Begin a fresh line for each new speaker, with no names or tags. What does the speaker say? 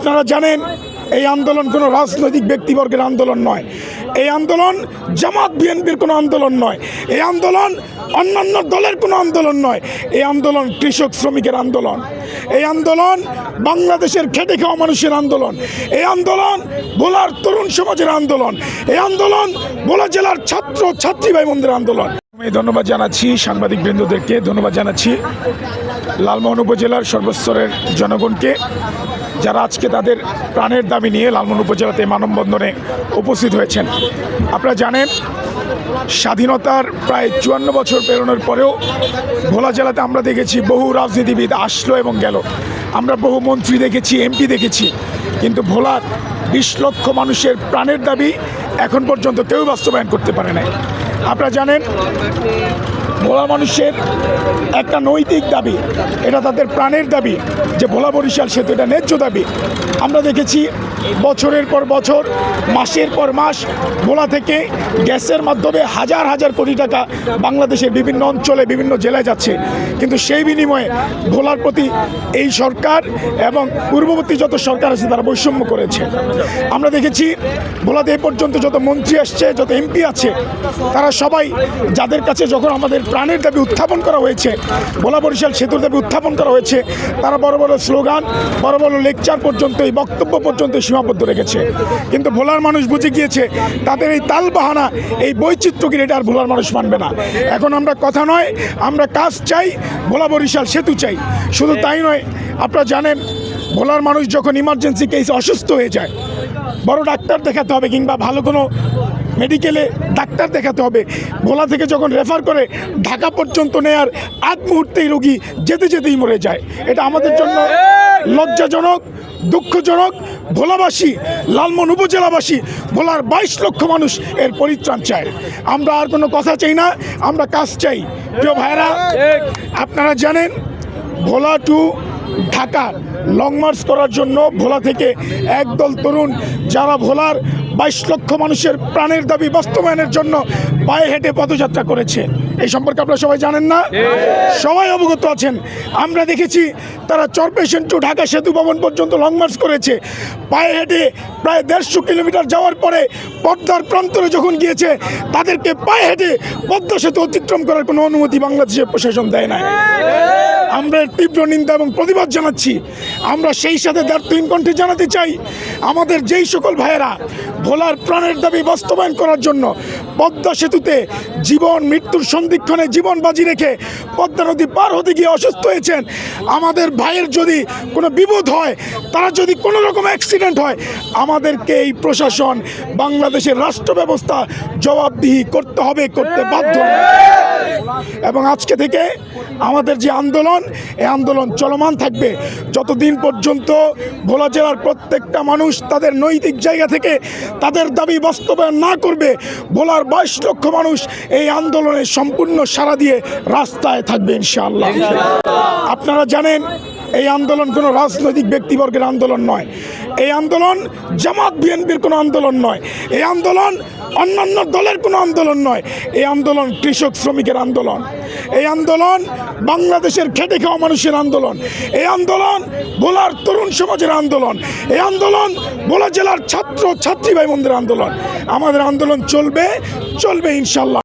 আপনারা জানেন, এই আন্দোলন কোনো রাজনৈতিক ব্যক্তিবর্গের আন্দোলন নয়। এই আন্দোলন জামাত বিএনপির কোনো আন্দোলন নয়। এই আন্দোলন অন্যান্য দলের কোনো আন্দোলন নয়। এই আন্দোলন কৃষক শ্রমিকের আন্দোলন। এই আন্দোলন বাংলাদেশের খেটে খাওয়া মানুষের আন্দোলন। এই আন্দোলন ভোলার তরুণ সমাজের আন্দোলন। এই আন্দোলন ভোলা জেলার ছাত্র ছাত্রী ভাই বোনদের আন্দোলন। আমি ধন্যবাদ জানাচ্ছি সাংবাদিক বৃন্দদেরকে ধন্যবাদ জানাচ্ছি লালমোহন উপজেলার সর্বস্তরের জনগণকে। যারা আজকে তাদের প্রাণের দাবি নিয়ে লালমোহন উপজেলাতে মানববন্ধনে উপস্থিত হয়েছেন। আপনারা জানেন, স্বাধীনতার প্রায় চুয়ান্ন বছর পেরোনোর পরেও ভোলা জেলাতে আমরা দেখেছি বহু রাজনীতিবিদ আসলো এবং গেল। আমরা বহু মন্ত্রী দেখেছি, এমপি দেখেছি, কিন্তু ভোলার বিশ লক্ষ মানুষের প্রাণের দাবি এখন পর্যন্ত কেউ বাস্তবায়ন করতে পারে নাই। আপনারা জানেন ভোলা মানুষের একটা নৈতিক দাবি, এটা তাদের প্রাণের দাবি, যে ভোলা বরিশাল সেতু এটা ন্যায্য দাবি। আমরা দেখেছি বছরের পর বছর, মাসের পর মাস, ভোলা থেকে গ্যাসের মাধ্যমে হাজার হাজার কোটি টাকা বাংলাদেশের বিভিন্ন অঞ্চলে, বিভিন্ন জেলায় যাচ্ছে। কিন্তু সেই বিনিময়ে ভোলার প্রতি এই সরকার এবং পূর্ববর্তী যত সরকার আছে, তারা বৈষম্য করেছে। আমরা দেখেছি ভোলাতে এ পর্যন্ত যত মন্ত্রী আসছে, যত এমপি আছে, তারা সবাই যাদের কাছে যখন আমাদের প্রাণের দাবি উত্থাপন করা হয়েছে। ভোলা বরিশাল সেতুর দাবি উত্থাপন করা হয়েছে। তারা বড় বড় স্লোগান, বড় বড় লেকচার পর্যন্ত, এই বক্তব্য পর্যন্ত সীমাবদ্ধ রেখেছে। কিন্তু ভোলার মানুষ বুঝে গিয়েছে, তাদের এই তাল বাহানা এই বৈচিত্র্যকে এটা আর ভোলার মানুষ মানবে না। এখন আমরা কথা নয়, আমরা কাজ চাই, ভোলা বরিশাল সেতু চাই। শুধু তাই নয়, আপনারা জানেন, ভোলার মানুষ যখন ইমার্জেন্সি কেস অসুস্থ হয়ে যায়, বড় ডাক্তার দেখাতে হবে কিংবা ভালো কোনো মেডিকেলে ডাক্তার দেখাতে হবে। ভোলা থেকে যখন রেফার করে, ঢাকা পর্যন্ত নেয়ার আগ মুহূর্তেই রোগী যেতে যেতেই মরে যায়। এটা আমাদের জন্য লজ্জাজনক, দুঃখজনক। ভোলাবাসী লালমন উপজেলাবাসী, ভোলার বাইশ লক্ষ মানুষ এর পরিত্রাণ চায়। আমরা আর কোনো কথা চাই না, আমরা কাজ চাই। প্রিয় ভাইরা আপনারা জানেন, Bhola to Dhaka long march করার জন্য ভোলা থেকে একদল তরুণ, যারা ভোলার বাইশ লক্ষ মানুষের প্রাণের দাবি বাস্তবায়নের জন্য পায়ে হেঁটে পদযাত্রা করেছে। এই সম্পর্কে আপনারা সবাই জানেন না? সবাই অবগত আছেন। আমরা দেখেছি তারা চরপেশন টু ঢাকা সেতু ভবন পর্যন্ত লং মার্চ করেছে। পায়ে হেঁটে প্রায় দেড়শো কিলোমিটার যাওয়ার পরে পদ্মার প্রান্তরে যখন গিয়েছে, তাদেরকে পায়ে হেঁটে পদ্মা সেতু অতিক্রম করার কোনো অনুমতি বাংলাদেশের প্রশাসন দেয় না আমরা তীব্র নিন্দা এবং প্রতিবাদ জানাচ্ছি। আমরা সেই সাথে দ্বার্থহীন কণ্ঠে জানাতে চাই, আমাদের যেই সকল ভাইয়েরা ভোলার প্রাণের দাবি বাস্তবায়ন করার জন্য পদ্মা সেতুতে জীবন, মৃত্যুর সন্ধিক্ষণে জীবন বাজি রেখে পদ্মা নদী পার হতে গিয়ে অসুস্থ হয়েছেন, আমাদের ভাইয়ের যদি কোনো বিপদ হয়, তারা যদি কোনো রকম অ্যাক্সিডেন্ট হয়, আমাদেরকে এই প্রশাসন, বাংলাদেশের রাষ্ট্র ব্যবস্থা জবাবদিহি করতে হবে, করতে বাধ্য এবং আজকে থেকে আমাদের যে আন্দোলন, এই আন্দোলন চলমান থাকবে। যতদিন পর্যন্ত ভোলা জেলার প্রত্যেকটা মানুষ তাদের নৈতিক জায়গা থেকে তাদের দাবি বাস্তবায়ন না করবে, ভোলার বাইশ লক্ষ মানুষ এই আন্দোলনে সম্পূর্ণ সারা দিয়ে রাস্তায় থাকবে ইনশাআল্লাহ। আপনারা জানেন এই আন্দোলন কোনো রাজনৈতিক ব্যক্তিবর্গের আন্দোলন নয়। এই আন্দোলন জামাত বিএনপির কোনো আন্দোলন নয়। এই আন্দোলন অন্যান্য দলের কোনো আন্দোলন নয়। এই আন্দোলন কৃষক শ্রমিকের আন্দোলন। এই আন্দোলন বাংলাদেশের খেটে খাওয়া মানুষের আন্দোলন। এই আন্দোলন ভোলার তরুণ সমাজের আন্দোলন। এই আন্দোলন ভোলা জেলার ছাত্র ছাত্রী ভাই বোনদের আন্দোলন। আমাদের আন্দোলন চলবে চলবে ইনশাল্লাহ।